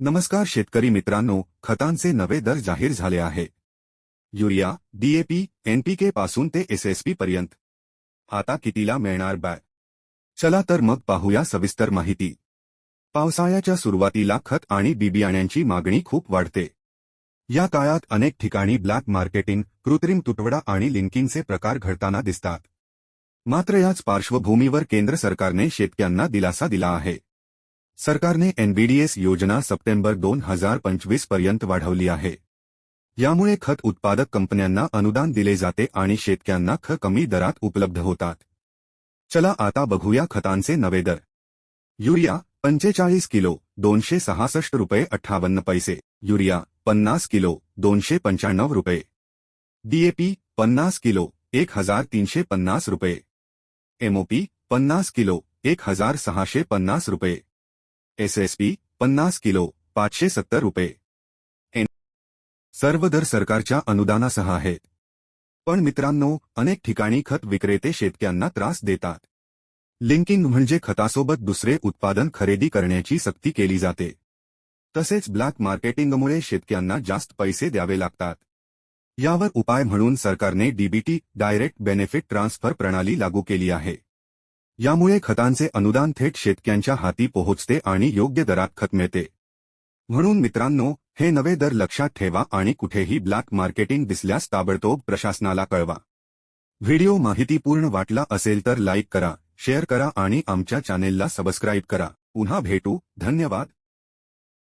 नमस्कार शेतकरी मित्रांनो खतांचे नवे दर जाहीर झाले आहे. युरिया डीएपी एनपीके पासून ते एसएसपी पर्यंत. आता कितीला मिळणार बाय? चला तर मग पाहूया सविस्तर माहिती. पावसाळ्याच्या सुरुवातीला खत आणि बिबियाण्यांची मागणी खूप वाढते. या काळात अनेक ठिकाणी ब्लॅक मार्केटिंग कृत्रिम तुटवडा आणि लिंकिंगचे प्रकार घडताना दिसतात. मात्र याच पार्श्वभूमीवर केंद्र सरकारने शेतकऱ्यांना दिलासा दिला आहे. सरकारने एनबीडीएस योजना सप्टेंबर दोन हज़ार पंचवीस पर्यंत आहे. यामुळे खत उत्पादक कंपन्यांना अनुदान दिले जाते आणि शेतकऱ्यांना ख कमी दरात उपलब्ध होतात. चला आता बघूया खतांचे नवे दर. युरिया, पंचेचाळीस किलो, दोनशे सहासष्ट रुपये अठ्ठावन्न पैसे. युरिया, पन्नास किलो, दोनशे पंच्याण्णव रुपये. डीएपी पन्नास किलो, एक हज़ार तीनशे पन्नास रुपये. एमओपी पन्नास किलो, एक हज़ार सहाशे पन्नास रुपये. एसएसपी पन्नास किलो पाचशे सत्तर रुपये. एन. सर्व दर सरकारच्या अनुदानासह आहेत. पण मित्रांनो अनेक ठिकाणी खत विक्रेते शेतकऱ्यांना त्रास देतात. लिंकिंग म्हणजे खतासोबत दुसरे उत्पादन खरेदी करण्याची सक्ती केली जाते. तसेच ब्लॅक मार्केटिंगमुळे शेतकऱ्यांना जास्त पैसे द्यावे लागतात. यावर उपाय म्हणून सरकारने डीबीटी डायरेक्ट बेनिफिट ट्रान्सफर प्रणाली लागू केली आहे. यामुळे खतांचे अनुदान थेट शेतकऱ्यांच्या हाती पोहोचते आणि योग्य दरात खत मिळते. म्हणून मित्रांनो हे नवे दर लक्षात ठेवा आणि कुठेही ब्लॅक मार्केटिंग दिसल्यास ताबडतोब प्रशासनाला कळवा. व्हिडिओ माहितीपूर्ण वाटला असेल तर लाईक करा शेअर करा आणि आमच्या चॅनेलला सबस्क्राईब करा. पुन्हा भेटू. धन्यवाद.